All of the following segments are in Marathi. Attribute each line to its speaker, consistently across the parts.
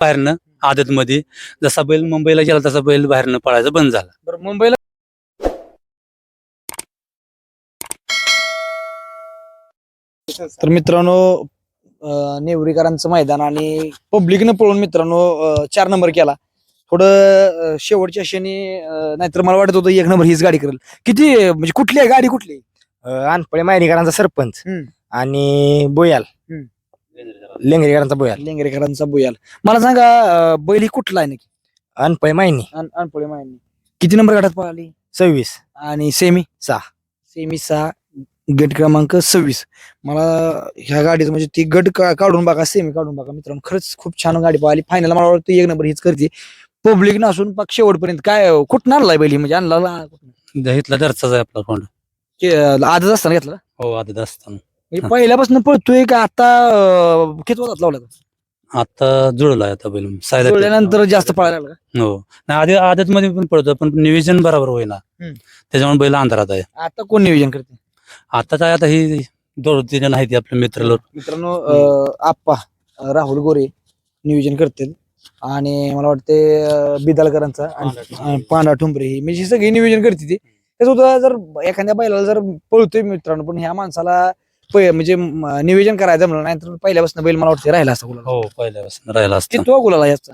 Speaker 1: बाहेरनं आदत मध्ये जसा बैल मुंबईला गेला तसा बैल बाहेरनं पळायचा बंद झाला.
Speaker 2: बरं मुंबईला तर मित्रांनो अं, नेवरीकरांचं मैदान आणि पब्लिकनं पळून मित्रांनो अं, चार नंबर केला. थोडं अं, शेवटच्या क्षणी अं, नाहीतर मला वाटत होतं एक नंबर हीच गाडी करेल. किती म्हणजे कुठली आहे? गाडी कुठली?
Speaker 3: अनपळे मायरीकरांचा सरपंच
Speaker 2: हम्म.
Speaker 3: आणि बोयाल.
Speaker 2: हम्म.
Speaker 3: लेंगरेकरांचा बोयाल
Speaker 2: लेंगरेकरांचा बुयाल मला सांगा अं, बैल ही कुठला आहे नक्की?
Speaker 3: अनपळे मायनी
Speaker 2: अन- अनपळे माहिती किती नंबर गाठात पळाली?
Speaker 3: सव्वीस.
Speaker 2: आणि सेमी?
Speaker 3: सहा.
Speaker 2: सेमी सहा गट क्रमांक सव्वीस. मला ह्या गाडीचं म्हणजे ती गट का- काढून बघा सेमी काढून बघा मित्रांनो. खरंच खूप छान गाडी पाहिली फायनल मला वाटतं एक नंबर हीच करते. पब्लिक नसून पक्ष शेवटपर्यंत काय कुठं आणलाय बैल ही? म्हणजे आणला
Speaker 1: दहितला दरचाच आहे आपला कोंड.
Speaker 2: आजच असताना घेतला
Speaker 1: हो आदत असताना.
Speaker 2: म्हणजे पहिल्यापासून पळतोय का आता किती होतात लावला
Speaker 1: आता जुळला आता बैल सायदा
Speaker 2: जुळल्यानंतर जास्त पळायला लागला का?
Speaker 1: हो. नाही आधी आदत मध्ये पण पडतो पण नियोजन बरोबर होईना.
Speaker 2: हम्म.
Speaker 1: त्याच्यामुळे बैल अंधारात आहे.
Speaker 2: आता कोण नियोजन करते?
Speaker 1: आता काय आता ही दोन तीन आहे ती आपले मित्र लोक.
Speaker 2: मित्रांनो अं, आप्पा अं, राहुल गोरे नियोजन करतील. आणि मला वाटते अं, बिदालकरांचा आणि आणि पांढरा ठुंबरे ही. म्हणजे सगळी नियोजन करते ती. होतं जर एखाद्या बैलाला जर पळतोय मित्रांनो पण ह्या माणसाला पै- म्हणजे म- नियोजन करायचं म्हणलं नाही तर पहिल्यापासून बैल मला वाटतं राहिला असता गुलाला.
Speaker 1: हो पहिल्यापासून राहिला असतं.
Speaker 2: किती गुलाला याचा?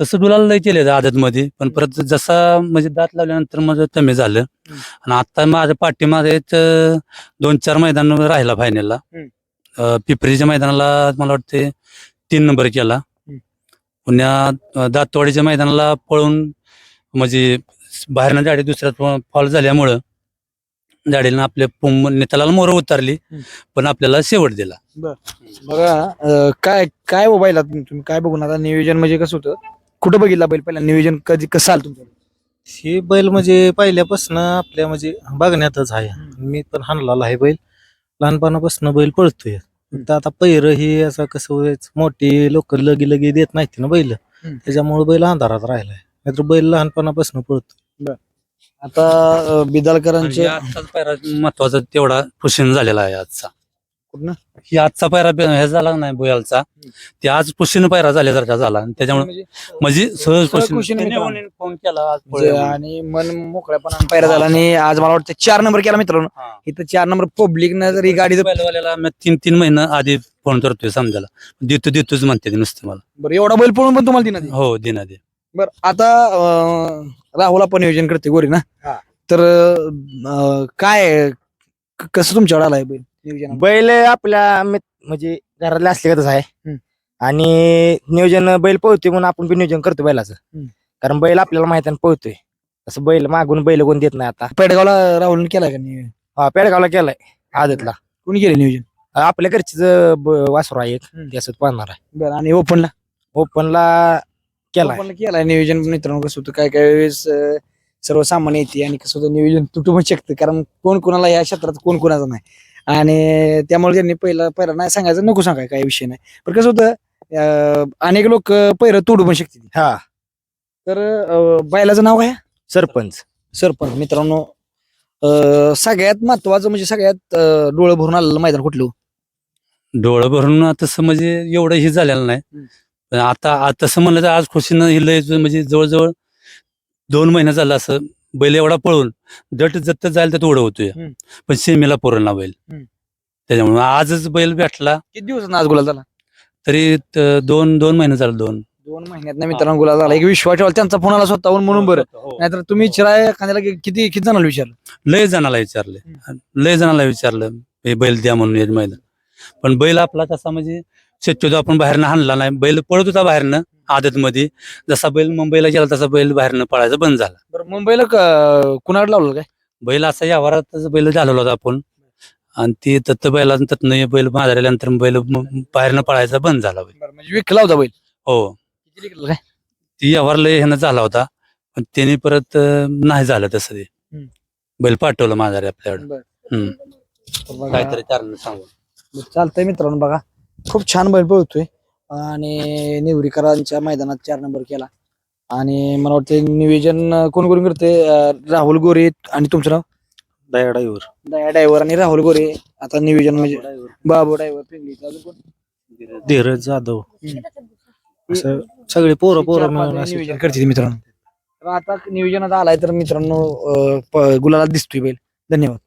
Speaker 1: तसं डुलाला लय केले आदत मध्ये पण परत जसा म्हणजे दात लावल्यानंतर माझं कमी झालं.
Speaker 2: हम्म.
Speaker 1: आणि आता माझ्या पाठीमागे दोन चार मैदान राहिला फायनलला
Speaker 2: हम्म.
Speaker 1: पिपरीच्या मैदानाला मला वाटते तीन नंबर केला.
Speaker 2: हम्म.
Speaker 1: पुण्या अं, दातवाडीच्या मैदानाला पळून म्हणजे बाहेरनं गाडी दुसऱ्यात फॉल झाल्यामुळं गाडीनं आपल्या नेताला मोर उतारली. पण आपल्याला शेवट दिला.
Speaker 2: बघा अं, काय काय हो बैला तुम्ही काय बघून आता नियोजन म्हणजे कसं होतं? कुठं बघितला बैल पहिला? नियोजन कधी कसं आलं तुमचं?
Speaker 4: हे बैल म्हणजे पहिल्यापासून आपल्या म्हणजे बघण्यातच आहे. मी पण हाणलेला आहे बैल. लहानपणापासून बैल पळतोय. फक्त आता पैर हे असं कसं व्हायचं, मोठी लोक लगी लगी देत नाहीत ना बैल. त्याच्यामुळे बैल अंधारात राहिलाय. नाहीतर बैल लहानपणापासून पळतो
Speaker 2: आता अं, बिदालकरांचे
Speaker 1: आजचाच पायरा महत्त्वाचा तेवढा पुशीन झालेला आहे आजचा.
Speaker 2: कुठनं?
Speaker 1: ही आजचा पायरा बे- हे झाला नाही बोयालचा? ते आज पुशीन पायरा झाल्यासारखा झाला आणि त्याच्यामुळे
Speaker 2: म्हणजे
Speaker 1: म्हणजे सहज पुशीन.
Speaker 2: मित्रांनो.
Speaker 1: येऊन फोन केला आज.
Speaker 2: आणि मन मोकळ्यापणा पायरा झाला आणि आज मला वाटतं चार नंबर केला मित्रांनो.
Speaker 1: हा.
Speaker 2: इथं चार नंबर पब्लिक न जर गाडी जर-
Speaker 1: बैलवाल्याला मी तीन तीन महिने आधी फोन करतोय समजायला. देतो देतोच म्हणते ते नुसतं मला.
Speaker 2: बरं एवढा बैल पळून पण तुम्हाला दिना
Speaker 1: हो दिना दे
Speaker 2: बरं आता अं, राहुल आपण नियोजन करते गोरी ना?
Speaker 3: हा.
Speaker 2: तर अं, काय क- कसं तुमच्याकडे आलाय बैल नियोजन
Speaker 3: बैल आपल्या मित- म्हणजे घरातले असल्यागतच आहे.
Speaker 2: हम्म.
Speaker 3: आणि नियोजन बैल पळतोय म्हणून आपण पण नियोजन करतो बैलाचं.
Speaker 2: हम्म.
Speaker 3: कारण बैल आपल्याला माहिती आहे ना पळतोय. असं बैल मागून बैल कोण देत नाही आता.
Speaker 2: पेडगावला राहुलने केलाय का नियोजन?
Speaker 3: हा पेडगावला केलाय आदतला.
Speaker 2: कोणी केलं नियोजन?
Speaker 3: आपल्या घरचीच वासरू आहे एक
Speaker 2: हम्म.
Speaker 3: त्याच्यात पाहणार आहे.
Speaker 2: बरं आणि ओपनला?
Speaker 3: ओपनला केलाय.
Speaker 2: ओपनला केलाय नियोजन मित्रांनो कसं होतं काय काय वेळेस अं, सर्वसामान्य येते आणि कसं होतं नियोजन तुटू पण शकतं कारण कोण कोणाला या क्षेत्रात कोण कोणाचं नाही. आणि त्यामुळे त्यांनी पहिला पहिला नाही सांगायचं नको सांगाय काही विषय नाही. पण कसं होतं अं, अनेक लोक पहिलं तोडू पण शकतील.
Speaker 3: हा.
Speaker 2: तर अं, बैलाचं नाव काय?
Speaker 3: सरपंच.
Speaker 2: सरपंच. मित्रांनो अं, सगळ्यात महत्वाचं म्हणजे सगळ्यात अं, डोळं भरून आलेलं मैदान कुठलं?
Speaker 1: डोळं भरून तसं म्हणजे एवढं हे झालेलं नाही.
Speaker 2: हम्म.
Speaker 1: पण आता आ- तसं म्हणलं तर आज खुशीनं हे लय म्हणजे जवळजवळ दोन महिने झालं असं बैल एवढा पळून दट जत जायला तर होतोय.
Speaker 2: हम्म.
Speaker 1: पण सेमीला पुरला बैल
Speaker 2: हम्म.
Speaker 1: त्याच्यामुळे आजच बैल भेटला.
Speaker 2: किती दिवस आज गुलाल झाला?
Speaker 1: तरी त- दोन दोन महिने झाले दोन.
Speaker 2: दोन महिन्यात मित्रांनो गुलाल झाला. एक विश्वास ठेवाल त्यांचा फोन आला स्वतःहून म्हणून बरं.
Speaker 1: हो.
Speaker 2: नाहीतर तुम्ही चिराय एखाद्याला कि- किती किती जणांना विचारलं?
Speaker 1: लय जणाला विचारले. लय जणाला विचारलं हे बैल द्या म्हणून हे मैदान. पण बैल आपला तसा म्हणजे शक्यतो आपण बाहेरनं हाणला नाही. बैल पळत होता बाहेरनं आदत मध्ये जसा बैल मुंबईला गेला तसा बैल बाहेरनं पळायचा बंद झाला.
Speaker 2: बरं मुंबईला कुणाकडे लावलं काय?
Speaker 1: बैल असा या वरातच बैल झालेला होता आपण. आणि ती तत्त बैला तत्न बैल माजल्यानंतर बैल बाहेरनं पळायचा बंद झाला बैल.
Speaker 2: म्हणजे विकला होता बैल?
Speaker 1: हो.
Speaker 2: काय?
Speaker 1: ती यावर लय ह्यानं झाला होता. पण त्याने परत नाही झालं तसं ते. बैल पाठवलं माझ्या आपल्याकडे. काहीतरी कारण सांगू.
Speaker 2: चालतंय मित्रांनो बघा. खूप छान बैल पळतोय. आणि निवरीकरांच्या मैदानात चार नंबर केला. आणि मला वाटतं नियोजन कोण कोण करते राहुल गोरे आणि तुमचं नाव?
Speaker 4: दयाडाईवर
Speaker 2: दया ड्रायव्हर आणि राहुल गोरे. आता नियोजन म्हणजे बाबू अजून कोण?
Speaker 4: धीरज जाधव. असं सगळे पोरं पोरं मिळून असे
Speaker 2: नियोजन करते मित्रांनो तर आता नियोजनात आलाय तर मित्रांनो अं, प- गुलाला दिसतोय बैल. धन्यवाद.